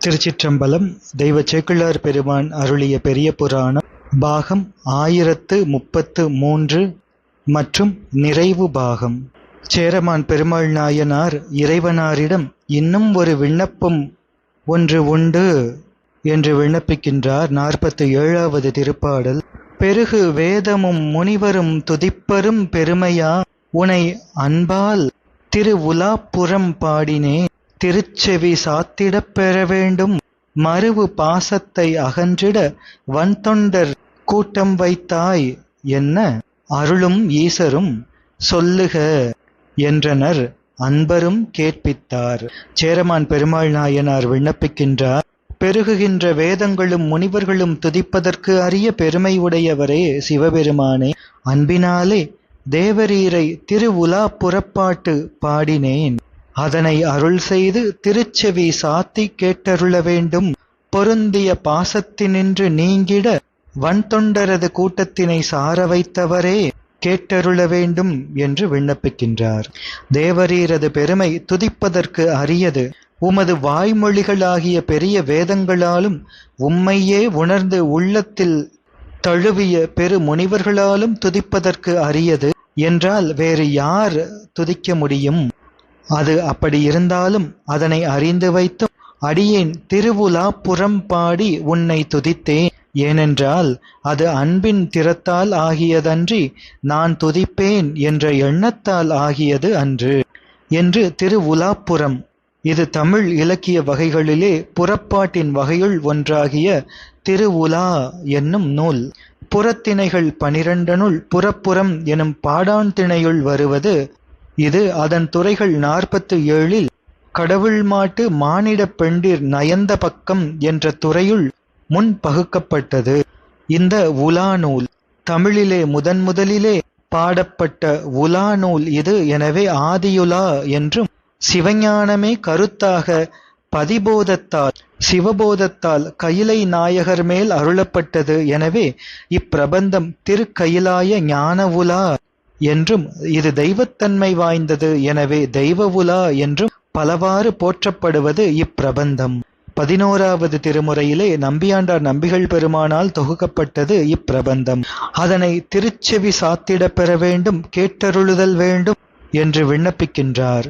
திருச்சிற்றம்பலம் தெய்வ சேக்கிழார் பெருமான் அருளிய பெரிய புராணம் பாகம் ஆயிரத்து முப்பத்து மூன்று மற்றும் நிறைவு பாகம். சேரமான் பெருமாள் நாயனார் இறைவனாரிடம் இன்னும் ஒரு விண்ணப்பம் ஒன்று உண்டு என்று விண்ணப்பிக்கின்றார். நாற்பத்து ஏழாவது திருப்பாடல் பெருகு வேதமும் முனிவரும் துதிப்பரும் பெருமையா உனை அன்பால் திரு உலாப்புறம் பாடினே திருச்செவி சாத்திடப் பெற வேண்டும். மறுவு பாசத்தை அகன்றிட வன்தொண்டர் கூட்டம் வைத்தாய் என்ன? அருளும் ஈசரும் சொல்லுக என்றனர் அன்பரும் கேட்பித்தார். சேரமான் பெருமாள் நாயனார் விண்ணப்பிக்கின்றார். பெருகுகின்ற வேதங்களும் முனிவர்களும் துதிப்பதற்கு அரிய பெருமை உடையவரே சிவபெருமானே. அன்பினாலே தேவரீரை திருவுலா புறப்பாட்டு பாடினேன். அதனை அருள் செய்து திருச்செவி சாத்தி கேட்டருள வேண்டும். பொருந்திய பாசத்தினின்று நீங்கிட வன்தொண்டரது கூட்டத்தினை சார வைத்தவரே கேட்டருள வேண்டும் என்று விண்ணப்பிக்கின்றார். தேவரீரது பெருமை துதிப்பதற்கு அரியது. உமது வாய்மொழிகளாகிய பெரிய வேதங்களாலும் உம்மையே உணர்ந்து உள்ளத்தில் தழுவிய பெரு முனிவர்களாலும் துதிப்பதற்கு அரியது. என்றால் வேறு யார் துதிக்க முடியும்? அது அப்படி இருந்தாலும் அதனை அறிந்து வைத்தும் அடியேன் திருவுலா புறம்பாடி உன்னை துதித்தேன். ஏனென்றால் அது அன்பின் திறத்தால் ஆகியதன்றி நான் துதிப்பேன் என்ற எண்ணத்தால் ஆகியது அன்று. என்று திருவுலாப்புறம். இது தமிழ் இலக்கிய வகைகளிலே புறப்பாட்டின் வகையுள் ஒன்றாகிய திருவுலா என்னும் நூல். புறத்திணைகள் பனிரெண்டனுள் புறப்புறம் எனும் பாடாண்திணையுள் வருவது இது அதன் துறைகள் நாற்பத்து ஏழில் கடவுள் மாட்டு மானிடப் பெண்டிர் நயந்த பக்கம் என்ற துறையுள் முன் பகுக்கப்பட்டது. இந்த உலா நூல் தமிழிலே முதன் முதலிலே பாடப்பட்ட உலா நூல் இது எனவே ஆதியுலா என்றும் சிவஞானமே கருத்தாக பதிபோதத்தால் சிவபோதத்தால் கயிலை நாயகர் மேல் அருளப்பட்டது. எனவே இப்பிரபந்தம் திருக்கயிலாய ஞான உலா என்றும் இது தெய்வத்தன்மை வாய்ந்தது. எனவே தெய்வ உலா என்றும் பலவாறு போற்றப்படுவது இப்பிரபந்தம். பதினோராவது திருமுறையிலே நம்பியாண்டார் நம்பிகள் பெருமானால் தொகுக்கப்பட்டது இப்பிரபந்தம். அதனை திருச்செவி சாத்திடப் பெற வேண்டும் கேட்டருளுதல் வேண்டும் என்று விண்ணப்பிக்கின்றார்.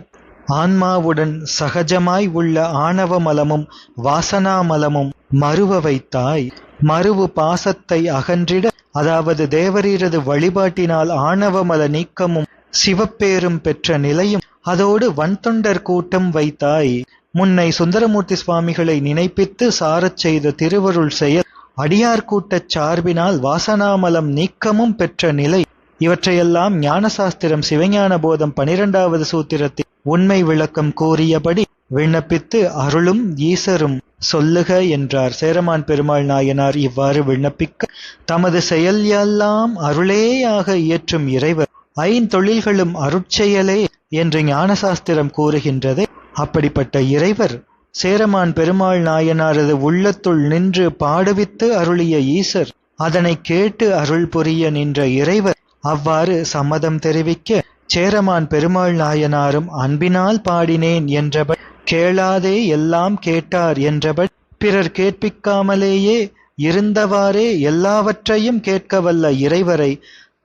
ஆன்மாவுடன் சகஜமாய் உள்ள ஆணவ மலமும் வாசனா மலமும் மறுவ வைத்தாய். மறுவு பாசத்தை அகன்றிட அதாவது தேவரீரது வழிபாட்டினால் ஆணவமல நீக்கமும் சிவப்பேரும் பெற்ற நிலையும் அதோடு வன்தொண்டர் கூட்டம் வைத்தாய். முன்னை சுந்தரமூர்த்தி சுவாமிகளை நினைப்பித்து சாரச் செய்த திருவருள் செயல் அடியார் கூட்டச் சார்பினால் வாசனாமலம் நீக்கமும் பெற்ற நிலை. இவற்றையெல்லாம் ஞானசாஸ்திரம் சிவஞான போதம் பனிரெண்டாவது சூத்திரத்தில் உண்மை விளக்கம் கூறியபடி விண்ணப்பித்து அருளும் ஈசரும். சொல்லுக என்றார் சேரமான் பெருமாள் நாயனார் இவ்வாறு விண்ணப்பிக்க தமது செயல் எல்லாம் அருளேயாக இயற்றும் இறைவர். ஐந்தொழில்களும் அருட்செயலே என்று ஞானசாஸ்திரம் கூறுகின்றதே. அப்படிப்பட்ட இறைவர் சேரமான் பெருமாள் நாயனாரது உள்ளத்துள் நின்று பாடுவித்து அருளிய ஈசர் அதனை கேட்டு அருள் புரிய நின்ற இறைவர். அவ்வாறு சம்மதம் தெரிவிக்க சேரமான் பெருமாள் நாயனாரும் அன்பினால் பாடினேன் என்றபடி கேளாதே எல்லாம் கேட்டார் என்றபடி பிறர் கேட்பிக்காமலேயே இருந்தவாறே எல்லாவற்றையும் கேட்க வல்ல இறைவரை.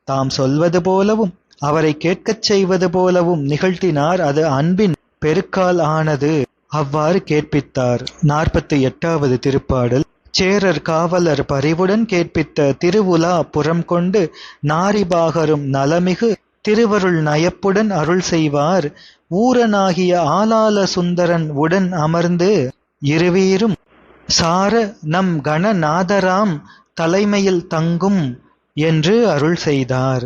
தாம் சொல்வது போலவும் அவரை கேட்கச் செய்வது போலவும் நிகழ்த்தினார் அது அன்பின் பெருக்கால் ஆனது. அவ்வாறு கேட்பித்தார். நாற்பத்தி எட்டாவது திருப்பாடல். சேரர் காவலர் பரிவுடன் கேட்பித்த திருவுலா புறம் கொண்டு நாரிபாகரும் நலமிகு திருவருள் நயப்புடன் அருள் செய்வார். ஊரனாகிய ஆலால சுந்தரன் உடன் அமர்ந்து இருவீரும் சார நம் கணநாதராம் தலைமையில் தங்கும் என்று அருள் செய்தார்.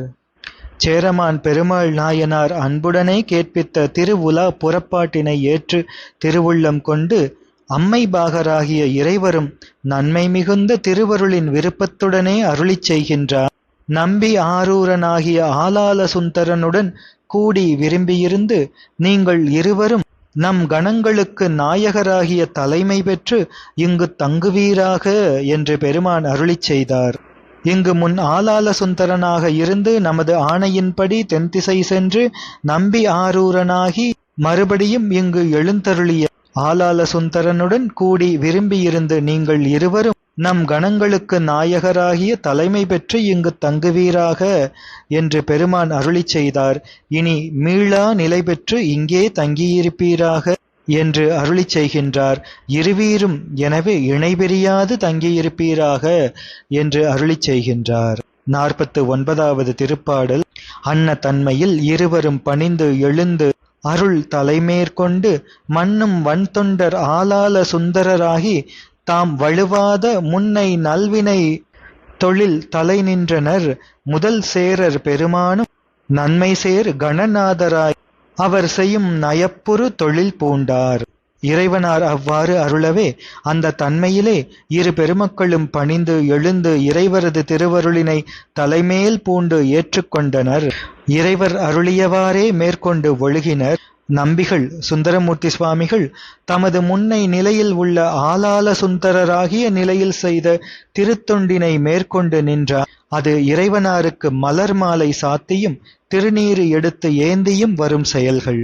சேரமான் பெருமாள் நாயனார் அன்புடனே கேட்பித்த திருவுலா புறப்பாட்டினை ஏற்று திருவுள்ளம் கொண்டு அம்மை பாகராகிய இறைவரும் நன்மை மிகுந்த திருவருளின் விருப்பத்துடனே அருளிச் செய்கின்றார். நம்பி ஆரூரனாகிய ஆலால சுந்தரனுடன் கூடி விரும்பியிருந்து நீங்கள் இருவரும் நம் கணங்களுக்கு நாயகராகிய தலைமை பெற்று இங்கு தங்குவீராக என்று பெருமான் அருளிச் செய்தார். இங்கு முன் ஆலால சுந்தரனாக இருந்து நமது ஆணையின்படி தென்திசை சென்று நம்பி ஆரூரனாகி மறுபடியும் இங்கு எழுந்தருளிய ஆலால சுந்தரனுடன் கூடி விரும்பியிருந்து நீங்கள் இருவரும் நம் கணங்களுக்கு நாயகராகிய தலைமை பெற்று இங்கு தங்குவீராக என்று பெருமான் அருளிச் செய்தார். இனி மீளா நிலை பெற்று இங்கே தங்கியிருப்பீராக என்று அருளிச் செய்கின்றார். இருவீரும் எனவே இணைபிரியாது தங்கியிருப்பீராக என்று அருளி செய்கின்றார். நாற்பத்து ஒன்பதாவது திருப்பாடல். அன்ன தன்மையில் இருவரும் பணிந்து எழுந்து அருள் தலைமேற்கொண்டு மண்ணும் வன்தொண்டர் ஆலால சுந்தரராகி தாம் வழுவாத முன்னை நல்வினை தொழில் தலை நின்றனர். முதல் சேரர் பெருமானும் நன்மை சேர் கணநாதராய். அவர் செய்யும் நயப்புறு தொழில் பூண்டார். இறைவனார் அவ்வாறு அருளவே அந்த தன்மையிலே இரு பெருமக்களும் பணிந்து எழுந்து இறைவரது திருவருளினை தலைமேல் பூண்டு ஏற்றுக்கொண்டனர். இறைவர் அருளியவாறே மேற்கொண்டு ஒழுகினர். நம்பிகள் சுந்தரமூர்த்தி சுவாமிகள் தமது முன்னை நிலையில் உள்ள ஆலால சுந்தரராகிய நிலையில் செய்த திருத்தொண்டினை மேற்கொண்டு நின்றார் அது இறைவனாருக்கு மலர் மாலை சாத்தியும் திருநீறு எடுத்து ஏந்தியும் வரும் செயல்கள்.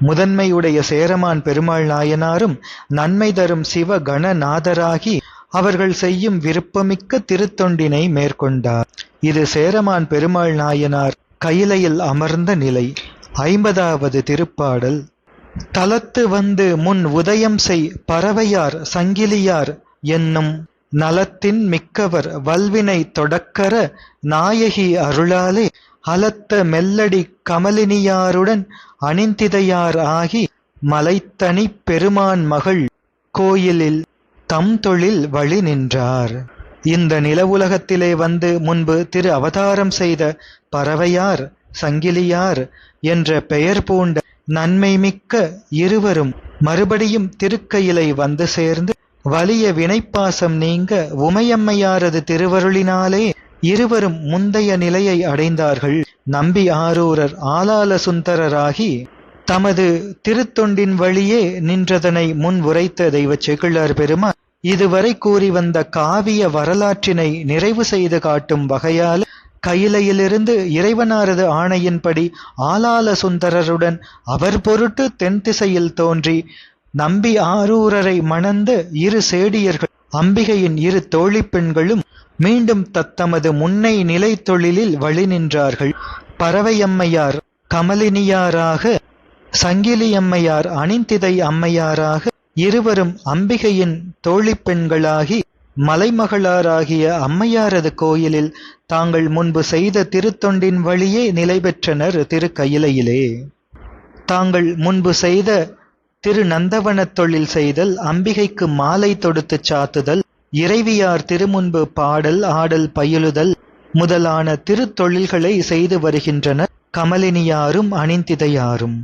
முதன்மையுடைய சேரமான் பெருமாள் நாயனாரும் நன்மை தரும் சிவ கணநாதராகி அவர்கள் செய்யும் விருப்பமிக்க திருத்தொண்டினை மேற்கொண்டார். இது சேரமான் பெருமாள் நாயனார் கையிலையில் அமர்ந்த நிலை. ஐம்பதாவது திருப்பாடல். தலத்து வந்து முன் உதயம் செய் பறவையார் சங்கிலியார் என்னும் நலத்தின் மிக்கவர் வல்வினை தொடக்கர நாயகி அருளாலே அலத்த மெல்லடி கமலினியாருடன் அணிந்திதையார் ஆகி மலைத்தனி பெருமான் மகள் கோயிலில் தம் தொழில் வழி நின்றார். இந்த நிலவுலகத்திலே வந்து முன்பு திரு அவதாரம் செய்த பறவையார் சங்கிலியார் என்ற பெயர் பூண்ட நன்மைமிக்க இருவரும் மறுபடியும் திருக்கையிலை வந்து சேர்ந்து வலிய வினைப்பாசம் நீங்க உமையம்மையாரது திருவருளினாலே இருவரும் முந்தைய நிலையை அடைந்தார்கள். நம்பி ஆரூரர் ஆலால சுந்தரராகி தமது திருத்தொண்டின் வழியே நின்றதனை முன் உரைத்த தெய்வ செகிழார் பெருமான் இதுவரை கூறி வந்த காவிய வரலாற்றினை நிறைவு செய்து காட்டும் வகையால் கையிலையிலிருந்து இறைவனாரது ஆணையின்படி ஆலால சுந்தரருடன் அவர் பொருட்டு தென் திசையில் தோன்றி நம்பி ஆரூரரை மணந்த இரு சேடியர்கள் அம்பிகையின் இரு தோழி பெண்களும் மீண்டும் தத்தமது முன்னை நிலை தொழிலில் வழி நின்றார்கள். பறவையம்மையார் கமலினியாராக சங்கிலியம்மையார் அணிந்திதை அம்மையாராக இருவரும் அம்பிகையின் தோழி பெண்களாகி மலைமகளாராகிய அம்மையாரது கோயிலில் தாங்கள் முன்பு செய்த திருத்தொண்டின் வழியே நிலை பெற்றனர் திருக்கயிலையிலே. தாங்கள் முன்பு செய்த திரு நந்தவனத் தொழில் செய்தல் அம்பிகைக்கு மாலை தொடுத்துச் சாத்துதல் இறைவியார் திருமுன்பு பாடல் ஆடல் பயிலுதல் முதலான திருத்தொழில்களை செய்து வருகின்றனர் கமலினியாரும் அணிந்திதையாரும்.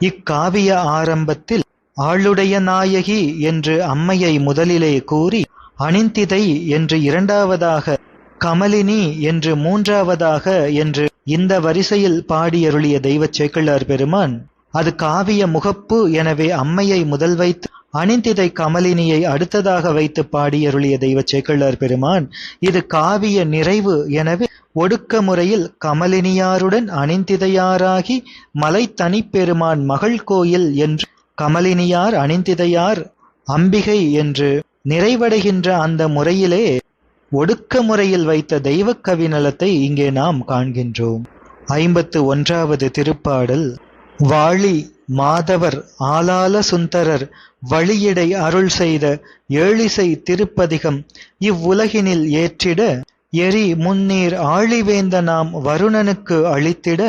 இக்காவிய ஆரம்பத்தில் ஆளுடைய நாயகி என்று அம்மையை முதலிலே கூறி அனிந்திதை என்று இரண்டாவதாக கமலினி என்று மூன்றாவதாக என்று இந்த வரிசையில் பாடியருளிய தெய்வச் சேக்கிழார் பெருமான் அது காவிய முகப்பு எனவே அம்மையை முதல் வைத்து அணிந்திதை கமலினியை அடுத்ததாக வைத்து பாடியருளிய தெய்வ சேக்கிழார் பெருமான் இது காவிய நிறைவு எனவே ஒடுக்க முறையில் கமலினியாருடன் அணிந்திதையாராகி மலை தனிப்பெருமான் மகள் கோயில் என்று கமலினியார் அணிந்திதையார் அம்பிகை என்று நிறைவடைகின்ற அந்த முறையிலே ஒடுக்க முறையில் வைத்த தெய்வ கவிநலத்தை இங்கே நாம் காண்கின்றோம். ஐம்பத்து ஒன்றாவது திருப்பாடல் வாழி மாதவர் ஆலால சுந்தரர் வழியிடை அருள் செய்த ஏழிசை திருப்பதிகம் இவ்வுலகினில் ஏற்றிட எரி முன்னீர் ஆழிவேந்த நாம் வருணனுக்கு அளித்திட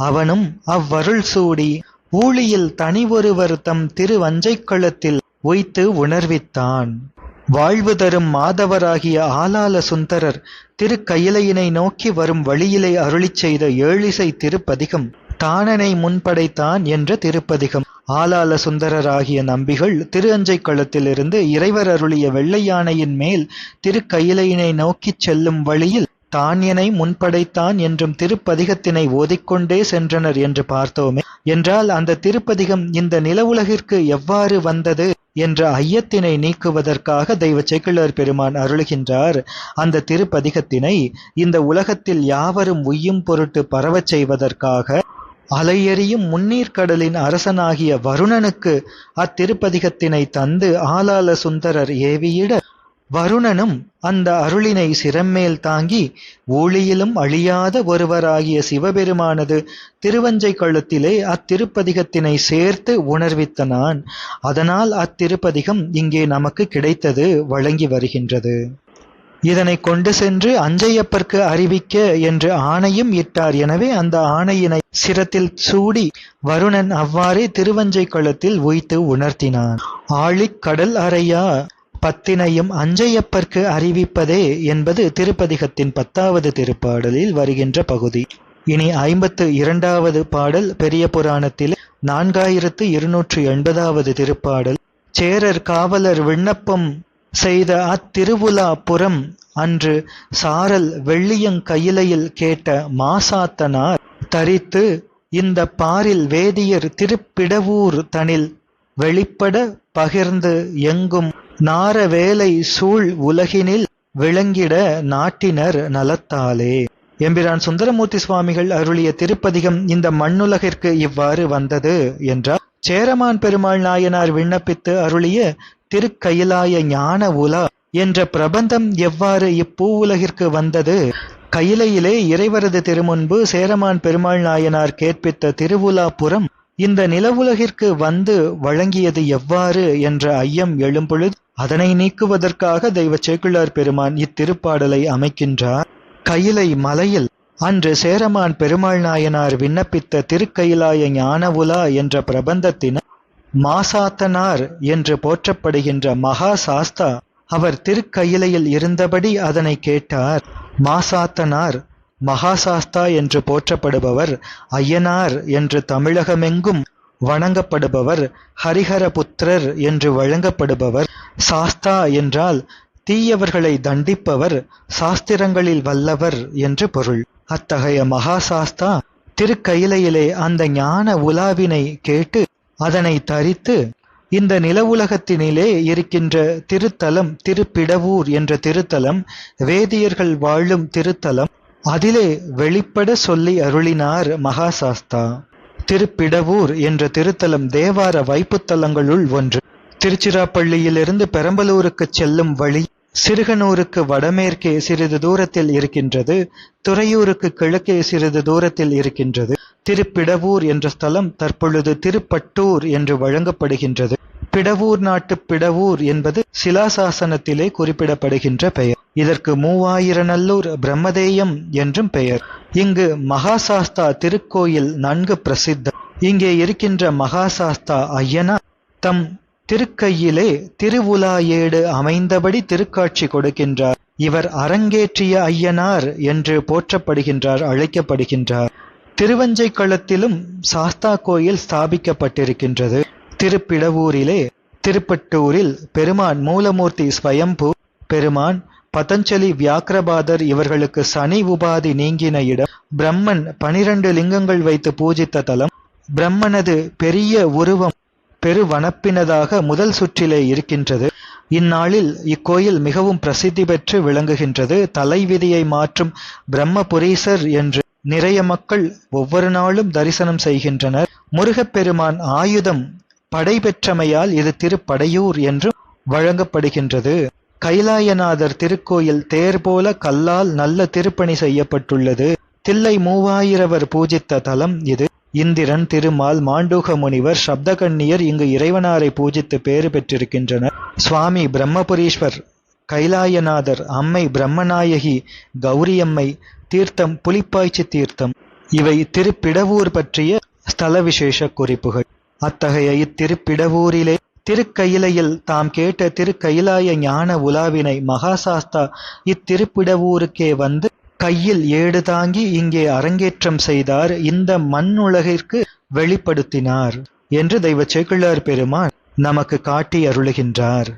அவனும் அவ்வருள் சூடி ஊழியில் தனி ஒருவர் தம் திருவஞ்சைக்களத்தில் உய்த்து உணர்வித்தான். வாழ்வு தரும் மாதவராகிய ஆலால சுந்தரர் திருக்கயிலையினை நோக்கி வரும் வழியிலே அருளிச் செய்த ஏழிசை திருப்பதிகம் தானனை முன்படைத்தான் என்ற திருப்பதிகம். ஆலால சுந்தரராகிய நம்பிகள் திரு அஞ்சைக்களத்திலிருந்து இறைவர் அருளிய வெள்ளை யானையின் மேல் திருக்கயிலையினை நோக்கிச் செல்லும் வழியில் தானியனை முன்படைத்தான் என்றும் திருப்பதிகத்தினை ஓதிக்கொண்டே சென்றனர் என்று பார்த்தோமே. என்றால் அந்த திருப்பதிகம் இந்த நிலவுலகிற்கு எவ்வாறு வந்தது? என்ற ஐயத்தினை நீக்குவதற்காக தெய்வ செக்கிழார் பெருமான் அருளுகின்றார். அந்த திருப்பதிகத்தினை இந்த உலகத்தில் யாவரும் உய்யும் பொருட்டு பரவச் செய்வதற்காக அலையெறியும் முன்னீர் கடலின் அரசனாகிய வருணனுக்கு அத்திருப்பதிகத்தினை தந்து ஆலால சுந்தரர் ஏவியிட வருணனும் அந்த அருளினை சிரம்மேல் தாங்கி ஊழியிலும் அழியாத ஒருவராகிய சிவபெருமானது திருவஞ்சை கழுத்திலே அத்திருப்பதிகத்தினை சேர்த்து உணர்வித்தனான். அதனால் அத்திருப்பதிகம் இங்கே நமக்கு கிடைத்தது வழங்கி வருகின்றது. இதனை கொண்டு சென்று அஞ்சையப்பர்க்கு அறிவிக்க என்று ஆணையும் இட்டார். எனவே அந்த ஆணையினை சிரத்தில் சூடி வருணன் அவ்வாறே திருவஞ்சை களத்தில் உய்த்து உணர்த்தினான். ஆழிக் கடல் அறையா பத்தினையும் அஞ்சையப்பர்க்கு அறிவிப்பதே என்பது திருப்பதிகத்தின் பத்தாவது திருப்பாடலில் வருகின்ற பகுதி. இனி ஐம்பத்து இரண்டாவது பாடல் பெரிய புராணத்தில் நான்காயிரத்து இருநூற்று எண்பதாவது திருப்பாடல். சேரர் காவலர் விண்ணப்பம் செய்த அத்திருவுலா புறம் அன்று சாரல் வெள்ளியங்கயிலையில் கேட்ட மாசாத்தனார் தரித்து இந்த பாரில் வேதியர் திருப்பிடவூர் தனில் வெளிப்பட பகிர்ந்து எங்கும் நாரவேலை சூழ் உலகினில் விளங்கிட நாட்டினர் நலத்தாலே. எம்பிரான் சுந்தரமூர்த்தி சுவாமிகள் அருளிய திருப்பதிகம் இந்த மண்ணுலகிற்கு இவ்வாறு வந்தது என்றார். சேரமான் பெருமாள் நாயனார் விண்ணப்பித்து அருளிய திருக்கயிலாய ஞான உலா என்ற பிரபந்தம் எவ்வாறு இப்பூவுலகிற்கு வந்தது? கையிலையிலே இறைவரது திருமுன்பு சேரமான் பெருமாள் நாயனார் கேட்பித்த திருவுலாபுரம் இந்த நிலவுலகிற்கு வந்து வழங்கியது எவ்வாறு என்ற ஐயம் எழும்பொழுது அதனை நீக்குவதற்காக தெய்வ சேக்குள்ளார் பெருமான் இத்திருப்பாடலை அமைக்கின்றார். கையிலை மலையில் அன்று சேரமான் பெருமாள் நாயனார் விண்ணப்பித்த திருக்கயிலாய ஞானவுலா என்ற பிரபந்தத்தினர் மாசாத்தனார் என்று போற்றப்படுகின்ற மகா சாஸ்தா அவர் திருக்கயிலையில் இருந்தபடி அதனை கேட்டார். மாசாத்தனார் மகாசாஸ்தா என்று போற்றப்படுபவர் ஐயனார் என்று தமிழகமெங்கும் வணங்கப்படுபவர் ஹரிஹரபுத்திரர் என்று வழங்கப்படுபவர் சாஸ்தா என்றால் தீயவர்களை தண்டிப்பவர் சாஸ்திரங்களில் வல்லவர் என்று பொருள். அத்தகைய மகாசாஸ்தா திருக்கயிலையிலே அந்த ஞான உலாவினை கேட்டு அதனை தரித்து இந்த நிலவுலகத்தினிலே இருக்கின்ற திருத்தலம் திருப்பிடவூர் என்ற திருத்தலம் வேதியர்கள் வாழும் திருத்தலம் அதிலே வெளிப்பட சொல்லி அருளினார் மகாசாஸ்தா. திருப்பிடவூர் என்ற திருத்தலம் தேவார வைப்புத்தலங்களுள் ஒன்று. திருச்சிராப்பள்ளியிலிருந்து பெரம்பலூருக்கு செல்லும் வழி சிறுகனூருக்கு வடமேற்கே சிறிது தூரத்தில் இருக்கின்றது. துறையூருக்கு கிழக்கே சிறிது தூரத்தில் இருக்கின்றது. திருப்பிடவூர் என்ற ஸ்தலம் தற்பொழுது திருப்பட்டூர் என்று வழங்கப்படுகின்றது. பிடவூர் நாட்டு பிடவூர் என்பது சிலாசாசனத்திலே குறிப்பிடப்படுகின்ற பெயர். இதற்கு மூவாயிரநல்லூர் பிரம்மதேயம் என்றும் பெயர். இங்கு மகாசாஸ்தா திருக்கோயில் நன்கு பிரசித்தம். இங்கே இருக்கின்ற மகாசாஸ்தா ஐயனா தம் திருக்கையிலே திருவுலாயேடு அமைந்தபடி திருக்காட்சி கொடுக்கின்றார். இவர் அரங்கேற்றிய ஐயனார் என்று போற்றப்படுகின்றார் அழைக்கப்படுகின்றார். திருவஞ்சை களத்திலும் சாஸ்தா கோயில் ஸ்தாபிக்கப்பட்டிருக்கின்றது. திருப்பிடவூரிலே திருப்பட்டூரில் பெருமான் மூலமூர்த்தி ஸ்வயம்பு பெருமான் பதஞ்சலி வியாக்கிரபாதர் இவர்களுக்கு சனி உபாதி நீங்கின இடம். பிரம்மன் பனிரண்டு லிங்கங்கள் வைத்து பூஜித்த தலம். பிரம்மனது பெரிய உருவம் பெருவனப்பினதாக முதல் சுற்றிலே இருக்கின்றது. இந்நாளில் இக்கோயில் மிகவும் பிரசித்தி பெற்று விளங்குகின்றது. தலைவிதியை மாற்றும் பிரம்மபுரீசர் என்று நிறைய மக்கள் ஒவ்வொரு நாளும் தரிசனம் செய்கின்றனர். முருகப்பெருமான் ஆயுதம் படை பெற்றமையால் இது திருப்படையூர் என்றும் வழங்கப்படுகின்றது. கைலாயநாதர் திருக்கோயில் தேர் போல கல்லால் நல்ல திருப்பணி செய்யப்பட்டுள்ளது. தில்லை மூவாயிரவர் பூஜித்த தலம் இது. இந்திரன் திருமால் மாண்டூக முனிவர் சப்தகண்ணியர் இங்கு இறைவனாரை பூஜித்து பேறு பெற்றிருக்கின்றனர். சுவாமி பிரம்மபுரீஸ்வர் கைலாயநாதர் அம்மை பிரம்மநாயகி கௌரியம்மை தீர்த்தம் புலிப்பாய்ச்சி தீர்த்தம் இவை திருப்பிடவூர் பற்றிய ஸ்தல விசேஷ குறிப்புகள். அத்தகைய இத்திருப்பிடவூரிலே திருக்கயிலையில் தாம் கேட்ட திருக்கயிலாய ஞான உலாவினை மகாசாஸ்தா இத்திருப்பிடவூருக்கே வந்து கையில் ஏடு தாங்கி இங்கே அரங்கேற்றம் செய்தார். இந்த மண்ணுலகிற்கு வெளிப்படுத்தினார் என்று தெய்வ சேக்கிழார் பெருமான் நமக்கு காட்டி அருளுகின்றார்.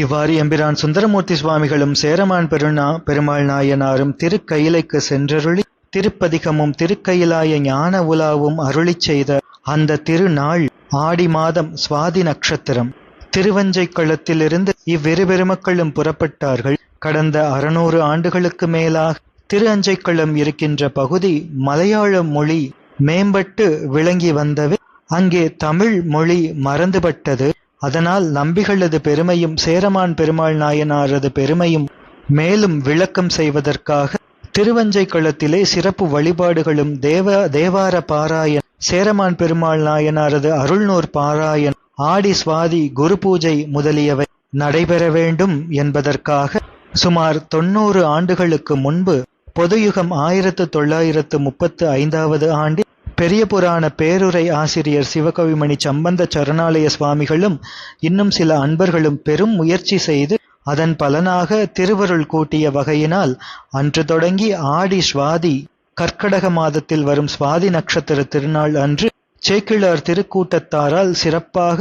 இவ்வாறு எம்பிரான் சுந்தரமூர்த்தி சுவாமிகளும் சேரமான் பெருநா பெருமாள் நாயனாரும் திருக்கயிலைக்கு சென்றருளி திருப்பதிகமும் திருக்கயிலாய ஞான உலாவும் அருளிச் செய்த அந்த திருநாள் ஆடி மாதம் சுவாதி நட்சத்திரம். திருவஞ்சை களத்திலிருந்து இவ்விரு பெருமக்களும் புறப்பட்டார்கள். கடந்த அறுநூறு ஆண்டுகளுக்கு மேலாக திரு அஞ்சைக்களம் இருக்கின்ற பகுதி மலையாள மொழி மேம்பட்டு விளங்கி வந்தவே அங்கே தமிழ் மொழி மறந்துபட்டது. அதனால் நம்பிகளது பெருமையும் சேரமான் பெருமாள் நாயனாரது பெருமையும் மேலும் விளக்கம் செய்வதற்காக திருவஞ்சை களத்திலே சிறப்பு வழிபாடுகளும் தேவ தேவார பாராயண் சேரமான் பெருமாள் நாயனாரது அருள்நூர் பாராயண் ஆடி சுவாதி குரு பூஜை முதலியவை நடைபெற வேண்டும் என்பதற்காக சுமார் தொன்னூறு ஆண்டுகளுக்கு முன்பு பொதுயுகம் ஆயிரத்து தொள்ளாயிரத்து முப்பத்து ஐந்தாவது ஆண்டில் பெரிய புராண பேருரை ஆசிரியர் சிவகவிமணி சம்பந்த சரணாலய சுவாமிகளும் இன்னும் சில அன்பர்களும் பெரும் முயற்சி செய்து அதன் பலனாக திருவருள் கூட்டிய வகையினால் அன்று தொடங்கி ஆடி சுவாதி கர்க்கடக மாதத்தில் வரும் சுவாதி நட்சத்திர திருநாள் அன்று சேக்கிழார் திருக்கூட்டத்தாரால் சிறப்பாக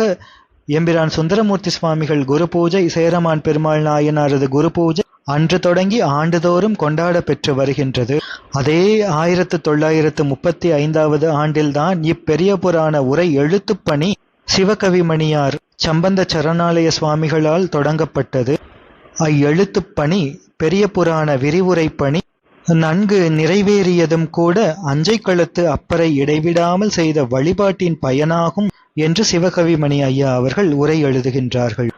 எம்பிரான் சுந்தரமூர்த்தி சுவாமிகள் குரு பூஜை சேரமான் பெருமாள் நாயனாரது குரு பூஜை அன்று தொடங்கி ஆண்டுதோறும் கொண்டாட பெற்று வருகின்றது. அதே ஆயிரத்து தொள்ளாயிரத்து முப்பத்தி ஐந்தாவது ஆண்டில்தான் இப்பெரிய புராண உரை எழுத்துப்பணி சிவகவிமணியார் சம்பந்த சரணாலய சுவாமிகளால் தொடங்கப்பட்டது. அவ்வெழுத்துப் பணி பெரிய புராண விரிவுரை பணி நன்கு நிறைவேறியதும் கூட அஞ்சை அப்பறை இடைவிடாமல் செய்த வழிபாட்டின் பயனாகும் என்று சிவகவிமணி ஐயா அவர்கள் உரை எழுதுகின்றார்கள்.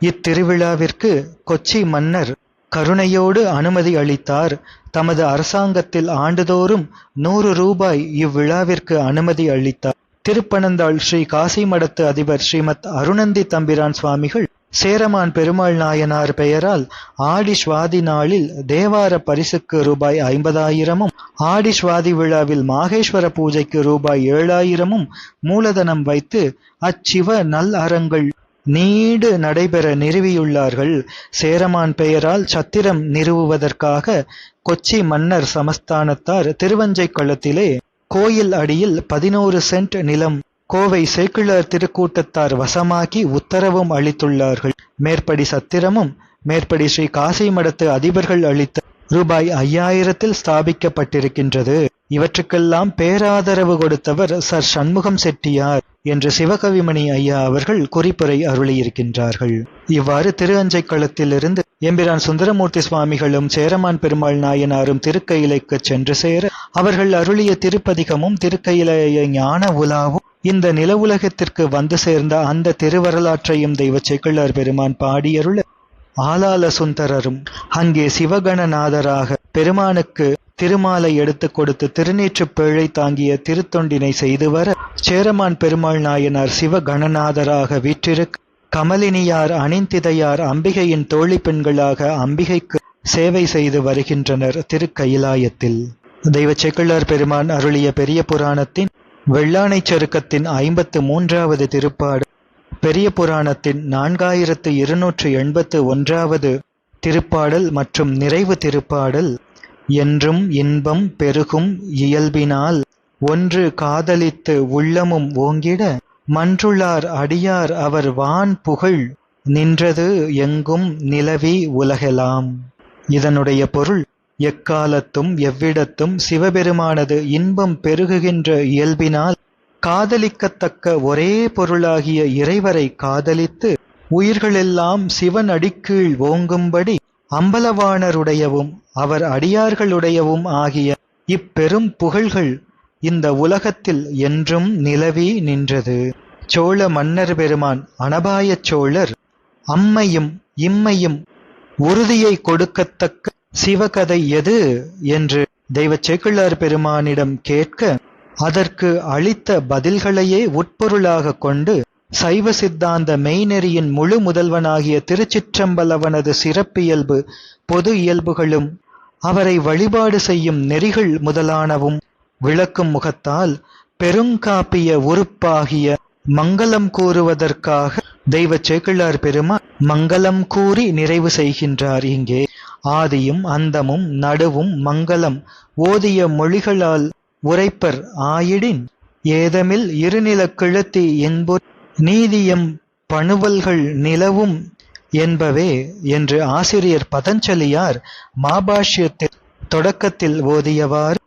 இத்திருவிழாவிற்கு கொச்சி மன்னர் கருணையோடு அனுமதி அளித்தார். தமது அரசாங்கத்தில் ஆண்டுதோறும் நூறு ரூபாய் இவ்விழாவிற்கு அனுமதி அளித்தார். திருப்பனந்தாள் ஸ்ரீ காசி மடத்து அதிபர் ஸ்ரீமத் அருணந்தி தம்பிரான் சுவாமிகள் சேரமான் பெருமாள் நாயனார் பெயரால் ஆடி சுவாதி நாளில் தேவார பரிசுக்கு ரூபாய் ஐம்பதாயிரமும் ஆடி சுவாதி விழாவில் மாகேஸ்வர பூஜைக்கு ரூபாய் ஏழாயிரமும் மூலதனம் வைத்து அச்சிவ நல் அறங்கள் நீடு நடைபெற நிறுவியுள்ளார்கள். சேரமான் பெயரால் சத்திரம் நிறுவுவதற்காக கொச்சி மன்னர் சமஸ்தானத்தார் திருவஞ்சை களத்திலே கோயில் அடியில் பதினோரு சென்ட் நிலம் கோவை சேக்கிழார் திருக்கூட்டத்தார் வசமாக்கி உத்தரவும் அளித்துள்ளார்கள். மேற்படி சத்திரமும் மேற்படி ஸ்ரீ காசி மடத்து அதிபர்கள் அளித்த ரூபாய் ஐயாயிரத்தில் ஸ்தாபிக்கப்பட்டிருக்கின்றது. இவற்றுக்கெல்லாம் பேராதரவு கொடுத்தவர் சர் சண்முகம் செட்டியார் என்று சிவகவிமணி ஐயா அவர்கள் குறிப்புரை அருளியிருக்கின்றார்கள். இவ்வாறு திரு களத்திலிருந்து எம்பிரான் சுந்தரமூர்த்தி சுவாமிகளும் சேரமான் பெருமாள் நாயனாரும் திருக்கையிலைக்கு சென்று சேர அவர்கள் அருளிய திருப்பதிகமும் திருக்கையிலைய ஞான உலாவும் இந்த நில உலகத்திற்கு வந்து சேர்ந்த அந்த திருவரலாற்றையும் தெய்வ செக்குள்ளார் பெருமான் பாடியருள ஆலால சுந்தரரும் அங்கே சிவகணநாதராக பெருமானுக்கு திருமாலை எடுத்துக் கொடுத்து திருநீற்று பிழை தாங்கிய திருத்தொண்டினை செய்து வர சேரமான் பெருமாள் நாயனார் சிவகணநாதராக வீற்றிருக்க கமலினியார் அணிந்திதையார் அம்பிகையின் தோழி பெண்களாக அம்பிகைக்கு சேவை செய்து வருகின்றனர் திருக்கயிலாயத்தில். தெய்வ செக்கிழார் பெருமான் அருளிய பெரிய புராணத்தின் வெள்ளானை சருக்கத்தின் ஐம்பத்து மூன்றாவது திருப்பாடு பெரிய புராணத்தின் நான்காயிரத்து இருநூற்று எண்பத்து ஒன்றாவது திருப்பாடல் மற்றும் நிறைவு திருப்பாடல் என்றும் இன்பம் பெருகும் இயல்பினால் ஒன்று காதலித்து உள்ளமும் ஓங்கிட மன்றுளார் அடியார் அவர் வான் புகழ் நின்றது எங்கும் நிலவி உலகலாம். இதனுடைய பொருள் எக்காலத்தும் எவ்விடத்தும் சிவபெருமானது இன்பம் பெருகுகின்ற இயல்பினால் காதலிக்கத்தக்க ஒரே பொருளாகிய இறைவரை காதலித்து உயிர்களெல்லாம் சிவன் அடிக்கீழ் ஓங்கும்படி அம்பலவாணருடையவும் அவர் அடியார்களுடையவும் ஆகிய இப்பெரும் புகழ்கள் இந்த உலகத்தில் என்றும் நிலவி நின்றது. சோழ மன்னர் பெருமான் அனபாயச் சோழர் அம்மையும் இம்மையும் உறுதியை கொடுக்கத்தக்க சிவகதை எது என்று தெய்வ செக்குள்ளார் பெருமானிடம் கேட்க அதற்கு அளித்த பதில்களையே உட்பொருளாக கொண்டு சைவ சித்தாந்த மெய்நெறியின் முழு முதல்வனாகிய திருச்சிற்றம்பலவனது சிறப்பியல்பு பொது இயல்புகளும் அவரை வழிபாடு செய்யும் நெறிகள் முதலானவும் விளக்கும் முகத்தால் பெருங்காப்பிய உறுப்பாகிய மங்களம் கூறுவதற்காக தெய்வ சேக்கிழார் பெருமா மங்களம் கூறி நிறைவு செய்கின்றார். இங்கே ஆதியும் அந்தமும் நடுவும் மங்களம். ஓதிய மொழிகளால் உரைப்பர் ஆயிடின் ஏதமில் இருநிலக் கிழத்தி என்பொர் நீதியம் பணுவல்கள் நிலவும் என்பவே என்று ஆசிரியர் பதஞ்சலியார் மாபாஷ்யத்தில் தொடக்கத்தில் ஓதியவாறு.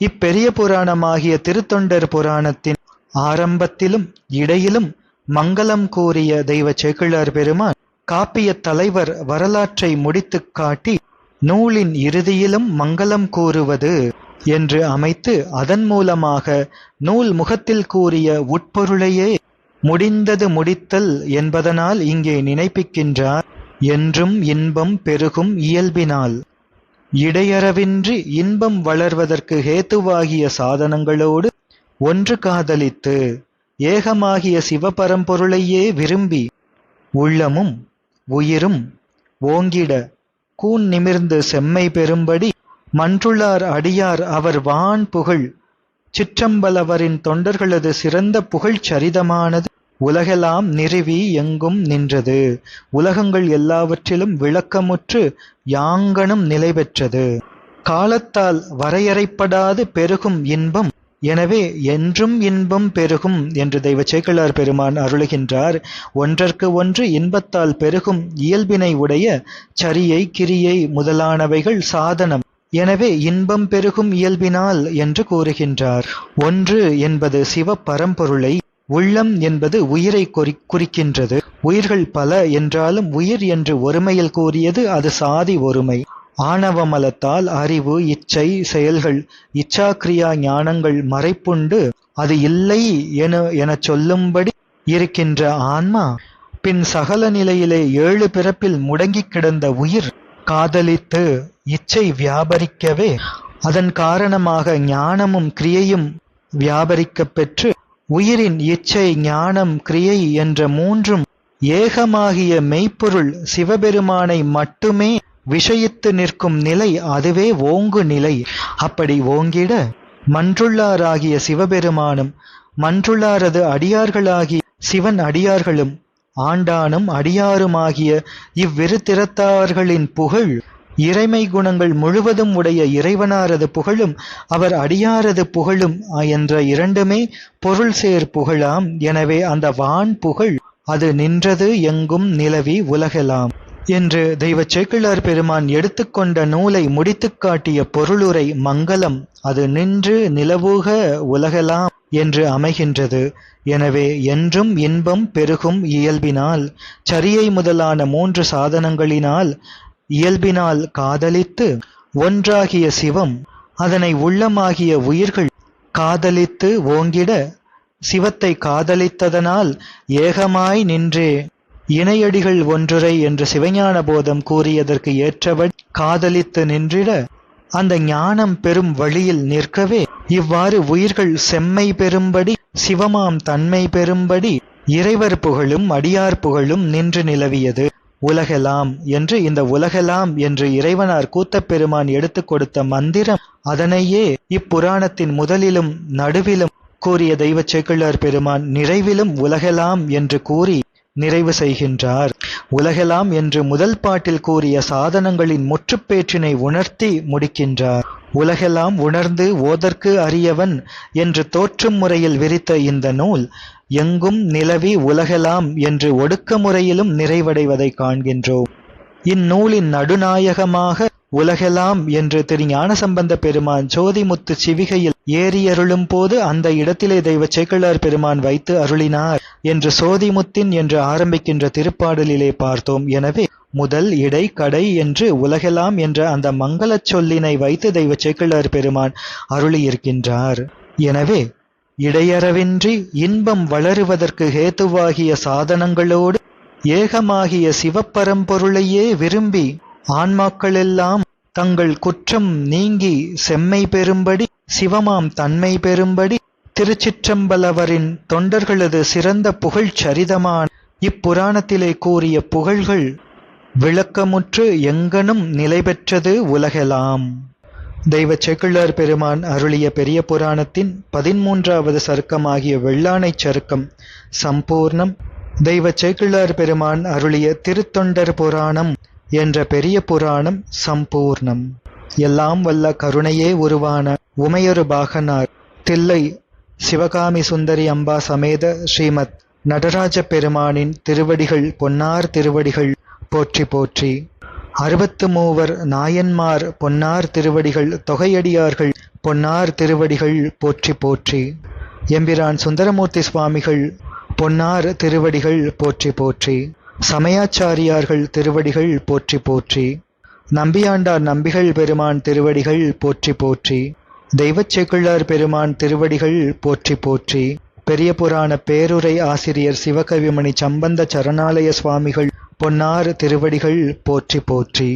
இப்பெரிய புராணமாகிய திருத்தொண்டர் புராணத்தின் ஆரம்பத்திலும் இடையிலும் மங்களம் கூறிய தெய்வ சேக்கிழார் பெருமான் காப்பிய தலைவர் வரலாற்றை முடித்துக் காட்டி நூலின் இறுதியிலும் மங்களம் கூறுவது என்று அமைத்து அதன் மூலமாக நூல் முகத்தில் கூறிய உட்பொருளையே முடிந்தது முடித்தல் என்பதனால் இங்கே நினைப்பிக்கின்றார். என்றும் இன்பம் பெருகும் இயல்பினால். இடையறவின்றி இன்பம் வளர்வதற்கு ஹேத்துவாகிய சாதனங்களோடு ஒன்று காதலித்து ஏகமாகிய சிவபரம்பொருளையே விரும்பி உள்ளமும் உயிரும் ஓங்கிட கூன் நிமிர்ந்து செம்மை பெறும்படி மன்றுளார் அடியார் அவர் வான் புகழ். சிற்றம்பலவரின் தொண்டர்களது சிறந்த புகழ் சரிதமானது. உலகெல்லாம் நிறுவி எங்கும் நின்றது. உலகங்கள் எல்லாவற்றிலும் விளக்கமுற்று யாங்கனும் நிலை பெற்றது காலத்தால் வரையறைப்படாது பெருகும் இன்பம் எனவே என்றும் இன்பம் பெருகும் என்று தெய்வ சேக்கிழார் பெருமான் அருளுகின்றார். ஒன்றற்கு ஒன்று இன்பத்தால் பெருகும் இயல்பினை உடைய சரியை கிரியை முதலானவைகள் சாதனம். எனவே இன்பம் பெருகும் இயல்பினால் என்று கூறுகின்றார். ஒன்று என்பது சிவ பரம்பொருளை உள்ளம் என்பது உயிரை குறி குறிக்கின்றது. உயிர்கள் பல என்றாலும் உயிர் என்று ஒருமையில் கூறியது அது சாதி ஒருமை. ஆணவமலத்தால் அறிவு இச்சை செயல்கள் இச்சாக்கிரியா ஞானங்கள் மறைப்புண்டு அது இல்லை என எனச் சொல்லும்படி இருக்கின்ற ஆன்மா பின் சகல நிலையிலே ஏழு பிறப்பில் முடங்கிக் கிடந்த உயிர் காதலித்து இச்சை வியாபரிக்கவே அதன் காரணமாக ஞானமும் கிரியையும் வியாபரிக்கப் பெற்று உயிரின் இச்சை ஞானம் கிரியை என்ற மூன்றும் ஏகமாகிய மெய்ப்பொருள் சிவபெருமானை மட்டுமே விஷயித்து நிற்கும் நிலை அதுவே ஓங்கு நிலை. அப்படி ஓங்கிட மன்றுள்ளாராகிய சிவபெருமானும் மன்றுள்ளாரது அடியார்களாகிய சிவன் அடியார்களும் ஆண்டானும் அடியாருமாகிய இவ்விரு திறத்தார்களின் புகழ் இறைமை குணங்கள் முழுவதும் உடைய இறைவனாரது புகழும் அவர் அடியாரது புகழும் என்ற இரண்டுமே பொருள் சேர் புகழாம். எனவே அந்த வான் புகழ் அது நின்றது எங்கும் நிலவி உலகலாம். என்று தெய்வ சேக்கிழார் பெருமான் எடுத்துக்கொண்ட நூலை முடித்துக் காட்டிய பொருளுரை மங்களம். அது நின்று நிலவுக உலகலாம் என்று அமைகின்றது. எனவே என்றும் இன்பம் பெருகும் இயல்பினால் சரியை முதலான மூன்று சாதனங்களினால் இயல்பினால் காதலித்து ஒன்றாகிய சிவம் அதனை உள்ளமாகிய உயிர்கள் காதலித்து ஓங்கிட சிவத்தை காதலித்ததனால் ஏகமாய் நின்றே இணையடிகள் ஒன்றரை என்று சிவஞான போதம் கூறியதற்கு ஏற்றபடி காதலித்து நின்றிட அந்த ஞானம் பெறும் வழியில் நிற்கவே இவ்வாறு உயிர்கள் செம்மை பெறும்படி சிவமாம் தன்மை பெறும்படி இறைவர் புகழும் அடியார் புகழும் நின்று நிலவியது. உலகெலாம் என்று இந்த உலகெலாம் என்று இறைவனார் கூத்தப் பெருமான் எடுத்துக் கொடுத்த மந்திரம் அதனையே இப்புராணத்தின் முதலிலும் நடுவிலும் கூறிய தெய்வ செக்குள்ளார் பெருமான் நிறைவிலும் உலகெலாம் என்று கூறி நிறைவு செய்கின்றார். உலகெலாம் என்று முதல் பாட்டில் கூறிய சாதனங்களின் முற்றுப்பேற்றினை உணர்த்தி முடிக்கின்றார். உலகெல்லாம் உணர்ந்து ஓதற்கு அறியவன் என்று தோற்றும் முறையில் விரித்த இந்த நூல் எங்கும் நிலவி உலகெலாம் என்று ஒடுக்க முறையிலும் நிறைவடைவதை காண்கின்றோம். இந்நூலின் நடுநாயகமாக உலகெலாம் என்று திரு ஞானசம்பந்த பெருமான் ஜோதிமுத்து சிவிகையில் ஏறியருளும் போது அந்த இடத்திலே தெய்வ சேக்கிழார் பெருமான் வைத்து அருளினார் என்று சோதிமுத்தின் என்று ஆரம்பிக்கின்ற திருப்பாடலிலே பார்த்தோம். எனவே முதல் இடை கடை என்று உலகெலாம் என்ற அந்த மங்களச் சொல்லினை வைத்து தெய்வ சேக்கிழார் பெருமான் அருளியிருக்கின்றார். எனவே இடையறவின்றி இன்பம் வளருவதற்கு ஹேத்துவாகிய சாதனங்களோடு ஏகமாகிய சிவப்பரம்பொருளையே விரும்பி ஆன்மாக்களெல்லாம் தங்கள் குற்றம் நீங்கி செம்மை பெறும்படி சிவமாம் தன்மை பெறும்படி திருச்சிற்றம்பலவரின் தொண்டர்களது சிறந்த புகழ் சரிதமான. இப்புராணத்திலே கூறிய புகழ்கள் விளக்கமுற்று எங்கனும் நிலை பெற்றது உலகெலாம். தெய்வ செக்குள்ளார் பெருமான் அருளிய பெரிய புராணத்தின் பதிமூன்றாவது சருக்கமாகிய வெள்ளானைச் சருக்கம் சம்பூர்ணம் தெய்வ சேக்கிழார் பெருமான் அருளிய திருத்தொண்டர் புராணம் என்ற பெரிய புராணம் சம்பூர்ணம். எல்லாம் வல்ல கருணையே உருவான உமையொரு பாகனார் தில்லை சிவகாமி சுந்தரி அம்பா சமேத ஸ்ரீமத் நடராஜ பெருமானின் திருவடிகள் பொன்னார் திருவடிகள் போற்றி போற்றி. அறுபத்து மூவர் நாயன்மார் பொன்னார் திருவடிகள் தொகையடியார்கள் பொன்னார் திருவடிகள் போற்றி போற்றி. எம்பிரான் சுந்தரமூர்த்தி சுவாமிகள் பொன்னார் திருவடிகள் போற்றி போற்றி. சமயாச்சாரியார்கள் திருவடிகள் போற்றி போற்றி. நம்பியாண்டார் நம்பிகள் பெருமான் திருவடிகள் போற்றி போற்றி. தெய்வச் செக்குள்ளார் பெருமான் திருவடிகள் போற்றி போற்றி. பெரிய புராண பேருரை ஆசிரியர் சிவகவிமணி சம்பந்த சரணாலய சுவாமிகள் பொன்னார் திருவடிகள் போற்றி போற்றி.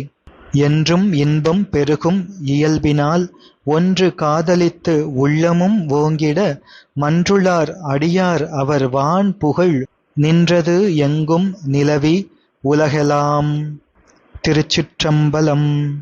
என்றும் இன்பம் பெருகும் இயல்பினால் ஒன்று காதலித்து உள்ளமும் ஓங்கிட மன்றுளார் அடியார் அவர் வான் புகழ் நின்றது எங்கும் நிலவி உலகெலாம். திருச்சிற்றம்பலம்.